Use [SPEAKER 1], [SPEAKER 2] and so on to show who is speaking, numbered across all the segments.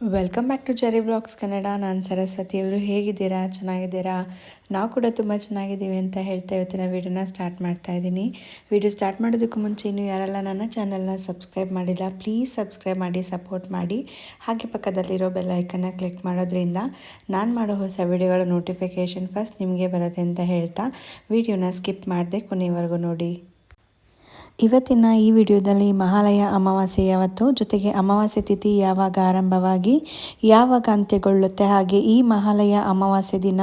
[SPEAKER 1] Welcome back to cherry blogs Kannada ನಾನು ಸರಸ್ವತಿ. ಎಲ್ಲರೂ ಹೇಗಿದ್ದೀರಾ? ಚೆನ್ನಾಗಿದ್ದೀರಾ? ನಾವು ಕೂಡ ತುಂಬ ಚೆನ್ನಾಗಿದ್ದೀವಿ ಅಂತ ಹೇಳ್ತಾ ಇವತ್ತಿನ ವೀಡಿಯೋನ ಸ್ಟಾರ್ಟ್ ಮಾಡ್ತಾ ಇದ್ದೀನಿ ವೀಡಿಯೋ ಸ್ಟಾರ್ಟ್ ಮಾಡೋದಕ್ಕೂ ಮುಂಚೆ ಇನ್ನೂ ಯಾರೆಲ್ಲ ನನ್ನ ಚಾನಲ್ನ ಸಬ್ಸ್ಕ್ರೈಬ್ ಮಾಡಿಲ್ಲ ಪ್ಲೀಸ್ ಸಬ್ಸ್ಕ್ರೈಬ್ ಮಾಡಿ ಸಪೋರ್ಟ್ ಮಾಡಿ. ಹಾಗೆ ಪಕ್ಕದಲ್ಲಿರೋ ಬೆಲ್ ಐಕನ್ನ ಕ್ಲಿಕ್ ಮಾಡೋದ್ರಿಂದ ನಾನು ಮಾಡೋ ಹೊಸ ವೀಡಿಯೋಗಳ ನೋಟಿಫಿಕೇಷನ್ ಫಸ್ಟ್ ನಿಮಗೆ ಬರುತ್ತೆ ಅಂತ ಹೇಳ್ತಾ ವೀಡಿಯೋನ ಸ್ಕಿಪ್ ಮಾಡಿದೆ ಕೊನೆಯವರೆಗೂ ನೋಡಿ. ಇವತ್ತಿನ ಈ ವಿಡಿಯೋದಲ್ಲಿ ಮಹಾಲಯ ಅಮಾವಾಸ್ಯೆ ಯಾವತ್ತು, ಜೊತೆಗೆ ಅಮಾವಾಸ್ಯೆ ತಿಥಿ ಯಾವಾಗ ಆರಂಭವಾಗಿ ಯಾವಾಗ ಅಂತ್ಯಗೊಳ್ಳುತ್ತೆ ಹಾಗೆ ಈ ಮಹಾಲಯ ಅಮಾವಾಸ್ಯೆ ದಿನ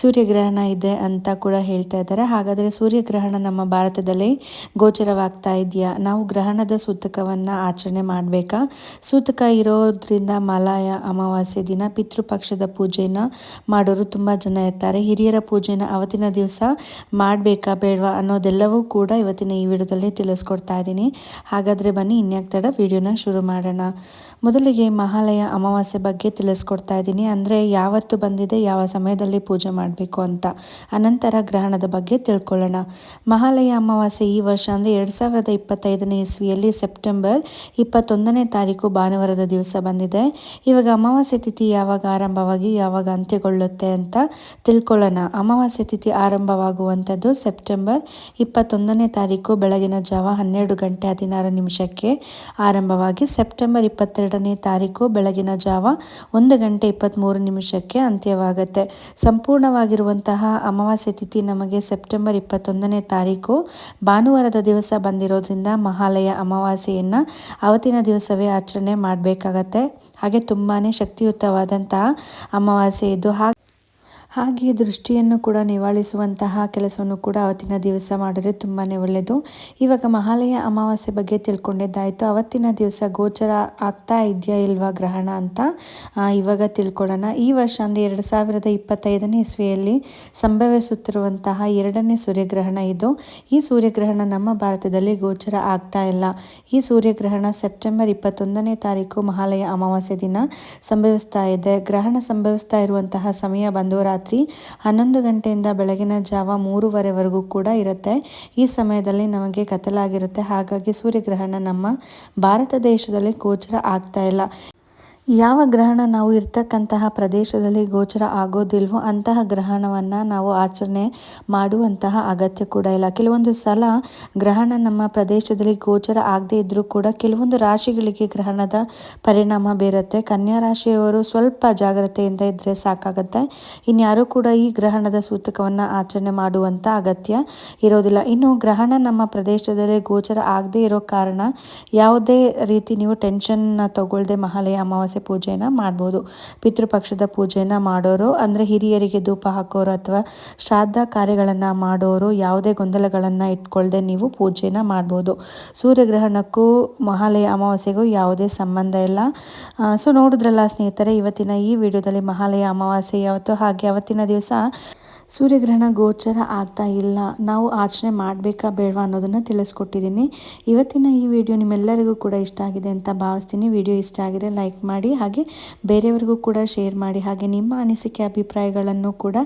[SPEAKER 1] ಸೂರ್ಯಗ್ರಹಣ ಇದೆ ಅಂತ ಕೂಡ ಹೇಳ್ತಾ ಇದ್ದಾರೆ. ಹಾಗಾದರೆ ಸೂರ್ಯಗ್ರಹಣ ನಮ್ಮ ಭಾರತದಲ್ಲಿ ಗೋಚರವಾಗ್ತಾ ಇದೆಯಾ? ನಾವು ಗ್ರಹಣದ ಸೂತಕವನ್ನು ಆಚರಣೆ ಮಾಡಬೇಕಾ? ಸೂತಕ ಇರೋದ್ರಿಂದ ಮಹಾಲಯ ಅಮಾವಾಸ್ಯೆ ದಿನ ಪಿತೃಪಕ್ಷದ ಪೂಜೆನ ಮಾಡೋರು ತುಂಬ ಜನ ಇರ್ತಾರೆ. ಹಿರಿಯರ ಪೂಜೆನ ಅವತ್ತಿನ ದಿವಸ ಮಾಡಬೇಕಾ ಬೇಡವಾ ಅನ್ನೋದೆಲ್ಲವೂ ಕೂಡ ಇವತ್ತಿನ ಈ ವಿಡಿಯೋದಲ್ಲಿ ತಿಳಿಸ್ ತಿಳಿಸ್ಕೊಡ್ತಾ ಇದ್ದೀನಿ. ಹಾಗಾದರೆ ಬನ್ನಿ, ಇನ್ಯಾಕ್ ತಡ ವಿಡಿಯೋನ ಶುರು ಮಾಡೋಣ. ಮೊದಲಿಗೆ ಮಹಾಲಯ ಅಮಾವಾಸ್ಯೆ ಬಗ್ಗೆ ತಿಳಿಸ್ಕೊಡ್ತಾ ಇದ್ದೀನಿ. ಅಂದರೆ ಯಾವತ್ತು ಬಂದಿದೆ, ಯಾವ ಸಮಯದಲ್ಲಿ ಪೂಜೆ ಮಾಡಬೇಕು ಅಂತ. ಅನಂತರ ಗ್ರಹಣದ ಬಗ್ಗೆ ತಿಳ್ಕೊಳ್ಳೋಣ. ಮಹಾಲಯ ಅಮಾವಾಸ್ಯೆ ಈ ವರ್ಷ ಅಂದರೆ ಎರಡು ಸಾವಿರದ ಇಪ್ಪತ್ತೈದನೇ ಇಸ್ವಿಯಲ್ಲಿ ಸೆಪ್ಟೆಂಬರ್ ಇಪ್ಪತ್ತೊಂದನೇ ತಾರೀಕು ಭಾನುವಾರದ ದಿವಸ ಬಂದಿದೆ. ಇವಾಗ ಅಮಾವಾಸ್ಯೆ ತಿಥಿ ಯಾವಾಗ ಆರಂಭವಾಗಿ, ಯಾವಾಗ ಅಂತ್ಯಗೊಳ್ಳುತ್ತೆ ಅಂತ ತಿಳ್ಕೊಳ್ಳೋಣ. ಅಮಾವಾಸ್ಯೆ ತಿಥಿ ಆರಂಭವಾಗುವಂಥದ್ದು ಸೆಪ್ಟೆಂಬರ್ ಇಪ್ಪತ್ತೊಂದನೇ ತಾರೀಕು ಬೆಳಗಿನ ಹನ್ನೆರಡು ಗಂಟೆ ಹದಿನಾರು ನಿಮಿಷಕ್ಕೆ ಆರಂಭವಾಗಿ ಸೆಪ್ಟೆಂಬರ್ ಇಪ್ಪತ್ತೆರಡನೇ ತಾರೀಕು ಬೆಳಗಿನ ಜಾವ ಒಂದು ಗಂಟೆ ಇಪ್ಪತ್ತ್ಮೂರು ನಿಮಿಷಕ್ಕೆ ಅಂತ್ಯವಾಗುತ್ತೆ. ಸಂಪೂರ್ಣವಾಗಿರುವಂತಹ ಅಮಾವಾಸ್ಯೆ ತಿಥಿ ನಮಗೆ ಸೆಪ್ಟೆಂಬರ್ ಇಪ್ಪತ್ತೊಂದನೇ ತಾರೀಕು ಭಾನುವಾರದ ದಿವಸ ಬಂದಿರೋದ್ರಿಂದ ಮಹಾಲಯ ಅಮಾವಾಸ್ಯೆಯನ್ನು ಅವತ್ತಿನ ದಿವಸವೇ ಆಚರಣೆ ಮಾಡಬೇಕಾಗತ್ತೆ. ಹಾಗೆ ತುಂಬಾ ಶಕ್ತಿಯುತವಾದಂತಹ ಅಮಾವಾಸ್ಯೆ ಇದು. ಹಾಗೆ ಹಾಗೆ ದೃಷ್ಟಿಯನ್ನು ಕೂಡ ನಿವಾಳಿಸುವಂತಹ ಕೆಲಸವನ್ನು ಕೂಡ ಅವತ್ತಿನ ದಿವಸ ಮಾಡಿದ್ರೆ ತುಂಬಾ ಒಳ್ಳೆಯದು. ಇವಾಗ ಮಹಾಲಯ ಅಮಾವಾಸ್ಯೆ ಬಗ್ಗೆ ತಿಳ್ಕೊಂಡಿದ್ದಾಯಿತು. ಅವತ್ತಿನ ದಿವಸ ಗೋಚರ ಆಗ್ತಾ ಇದೆಯಾ ಇಲ್ವಾ ಗ್ರಹಣ ಅಂತ? ಇವಾಗ ತಿಳ್ಕೊಳ್ಳೋಣ. ಈ ವರ್ಷ ಅಂದರೆ ಎರಡು ಸಾವಿರದ ಇಪ್ಪತ್ತೈದನೇ ಇಸ್ವಿಯಲ್ಲಿ ಸಂಭವಿಸುತ್ತಿರುವಂತಹ ಎರಡನೇ ಸೂರ್ಯಗ್ರಹಣ ಇದು. ಈ ಸೂರ್ಯಗ್ರಹಣ ನಮ್ಮ ಭಾರತದಲ್ಲಿ ಗೋಚರ ಆಗ್ತಾ ಇಲ್ಲ. ಈ ಸೂರ್ಯಗ್ರಹಣ ಸೆಪ್ಟೆಂಬರ್ ಇಪ್ಪತ್ತೊಂದನೇ ತಾರೀಕು ಮಹಾಲಯ ಅಮಾವಾಸ್ಯೆ ದಿನ ಸಂಭವಿಸ್ತಾ ಇದೆ. ಗ್ರಹಣ ಸಂಭವಿಸ್ತಾ ಇರುವಂತಹ ಸಮಯ ಬಂದು ರಾತ್ರಿ ಹನ್ನೊಂದು ಗಂಟೆಯಿಂದ ಬೆಳಗಿನ ಜಾವ ಮೂರುವರೆವರೆಗೂ ಕೂಡ ಇರುತ್ತೆ. ಈ ಸಮಯದಲ್ಲಿ ನಮಗೆ ಕತ್ತಲಾಗಿರುತ್ತೆ. ಹಾಗಾಗಿ ಸೂರ್ಯಗ್ರಹಣ ನಮ್ಮ ಭಾರತ ದೇಶದಲ್ಲಿ ಗೋಚರ ಆಗ್ತಾ ಇಲ್ಲ. ಯಾವ ಗ್ರಹಣ ನಾವು ಇರ್ತಕ್ಕಂತಹ ಪ್ರದೇಶದಲ್ಲಿ ಗೋಚರ ಆಗೋದಿಲ್ವೋ ಅಂತಹ ಗ್ರಹಣವನ್ನು ನಾವು ಆಚರಣೆ ಮಾಡುವಂತಹ ಅಗತ್ಯ ಕೂಡ ಇಲ್ಲ. ಕೆಲವೊಂದು ಸಲ ಗ್ರಹಣ ನಮ್ಮ ಪ್ರದೇಶದಲ್ಲಿ ಗೋಚರ ಆಗದೇ ಇದ್ದರೂ ಕೂಡ ಕೆಲವೊಂದು ರಾಶಿಗಳಿಗೆ ಗ್ರಹಣದ ಪರಿಣಾಮ ಬೀರುತ್ತೆ. ಕನ್ಯಾ ರಾಶಿಯವರು ಸ್ವಲ್ಪ ಜಾಗ್ರತೆಯಿಂದ ಇದ್ದರೆ ಸಾಕಾಗುತ್ತೆ. ಇನ್ಯಾರೂ ಕೂಡ ಈ ಗ್ರಹಣದ ಸೂತಕವನ್ನು ಆಚರಣೆ ಮಾಡುವಂಥ ಅಗತ್ಯ ಇರೋದಿಲ್ಲ. ಇನ್ನು ಗ್ರಹಣ ನಮ್ಮ ಪ್ರದೇಶದಲ್ಲಿ ಗೋಚರ ಆಗದೇ ಇರೋ ಕಾರಣ ಯಾವುದೇ ರೀತಿ ನೀವು ಟೆನ್ಷನ್ನ ತಗೊಳ್ಳದೆ ಮಹಾಲಯ ಅಮಾವಾಸ್ಯೆ ಅಮಾವಾಸ್ಯೆ ಪೂಜೆನ ಮಾಡ್ಬೋದು. ಪಿತೃಪಕ್ಷದ ಪೂಜೆನ ಮಾಡೋರು, ಅಂದರೆ ಹಿರಿಯರಿಗೆ ಧೂಪ ಹಾಕೋರು ಅಥವಾ ಶ್ರಾದ್ದ ಕಾರ್ಯಗಳನ್ನು ಮಾಡೋರು, ಯಾವುದೇ ಗೊಂದಲಗಳನ್ನು ಇಟ್ಕೊಳ್ಳದೆ ನೀವು ಪೂಜೆನ ಮಾಡ್ಬೋದು. ಸೂರ್ಯಗ್ರಹಣಕ್ಕೂ ಮಹಾಲಯ ಅಮಾವಾಸ್ಯೆಗೂ ಯಾವುದೇ ಸಂಬಂಧ ಇಲ್ಲ. ಸೊ ನೋಡಿದ್ರಲ್ಲ ಸ್ನೇಹಿತರೆ, ಇವತ್ತಿನ ಈ ವಿಡಿಯೋದಲ್ಲಿ ಮಹಾಲಯ ಅಮಾವಾಸ್ಯೆ ಯಾವತ್ತು ಹಾಗೆ, ಅವತ್ತಿನ ದಿವಸ ಸೂರ್ಯಗ್ರಹಣ ಗೋಚರ ಆಗ್ತಾ ಇಲ್ಲ. ನಾವು ಆಚರಣೆ ಮಾಡಬೇಕಾ ಬೇಡವಾ ಅನ್ನೋದನ್ನು ತಿಳಿಸ್ಕೊಟ್ಟಿದ್ದೀನಿ. ಇವತ್ತಿನ ಈ ವಿಡಿಯೋ ನಿಮ್ಮೆಲ್ಲರಿಗೂ ಕೂಡ ಇಷ್ಟ ಆಗಿದೆ ಅಂತ ಭಾವಿಸ್ತೀನಿ. ವಿಡಿಯೋ ಇಷ್ಟ ಆಗಿದೆ ಲೈಕ್ ಮಾಡಿ, ಹಾಗೆ ಬೇರೆಯವ್ರಿಗೂ ಕೂಡ ಶೇರ್ ಮಾಡಿ, ಹಾಗೆ ನಿಮ್ಮ ಅನಿಸಿಕೆ, ಅಭಿಪ್ರಾಯಗಳನ್ನು ಕೂಡ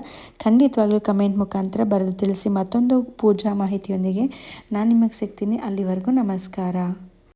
[SPEAKER 1] ಖಂಡಿತವಾಗ್ಲೂ ಕಮೆಂಟ್ ಮುಖಾಂತರ ಬರೆದು ತಿಳಿಸಿ. ಮತ್ತೊಂದು ಪೂಜಾ ಮಾಹಿತಿಯೊಂದಿಗೆ ನಾನು ನಿಮಗೆ ಸಿಗ್ತೀನಿ. ಅಲ್ಲಿವರೆಗೂ ನಮಸ್ಕಾರ.